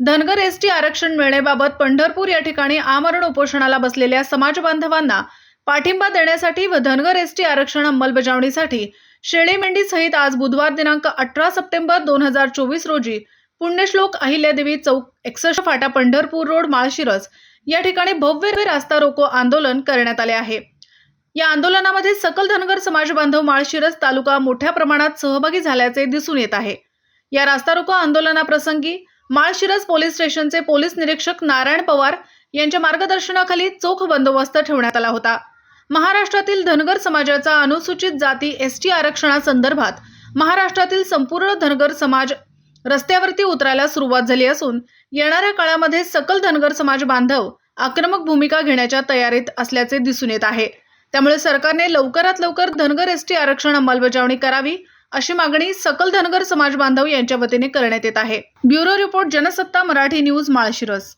Dhangar S T आरक्षण मिळण्याबाबत पंढरपूर या ठिकाणी आमरण उपोषणाला बसलेल्या समाज बांधवांना पाठिंबा देण्यासाठी व धनगर एस टी आरक्षण अंमलबजावणीसाठी शेळीमेंढी सहित आज बुधवार दिनांक अठरा सप्टेंबर दोन हजार चोवीस रोजी पुण्यश्लोक अहिल्यादेवी चौक एकसष्ट फाटा पंढरपूर रोड माळशिरस या ठिकाणी भव्य रास्ता रोको आंदोलन करण्यात आले आहे. या आंदोलनामध्ये सकल धनगर समाज बांधव माळशिरस तालुका मोठ्या प्रमाणात सहभागी झाल्याचे दिसून येत आहे. या रास्ता रोको आंदोलनाप्रसंगी माळशिरस पोलीस स्टेशनचे पोलीस निरीक्षक नारायण पवार यांच्या मार्गदर्शनाखाली चोख बंदोबस्त ठेवण्यात आला होता. महाराष्ट्रातील धनगर समाजाचा अनुसूचित जाती एस टी आरक्षणासंदर्भात महाराष्ट्रातील संपूर्ण धनगर समाज रस्त्यावरती उतरायला सुरुवात झाली असून येणाऱ्या काळामध्ये सकल धनगर समाज बांधव आक्रमक भूमिका घेण्याच्या तयारीत असल्याचे दिसून येत आहे. त्यामुळे सरकारने लवकरात लवकर धनगर एस टी आरक्षण अंमलबजावणी करावी अशी मागणी सकल धनगर समाज बांधव यांच्या वतीने करण्यात येत आहे. Bureau report Jansatta Marathi news Malshiras.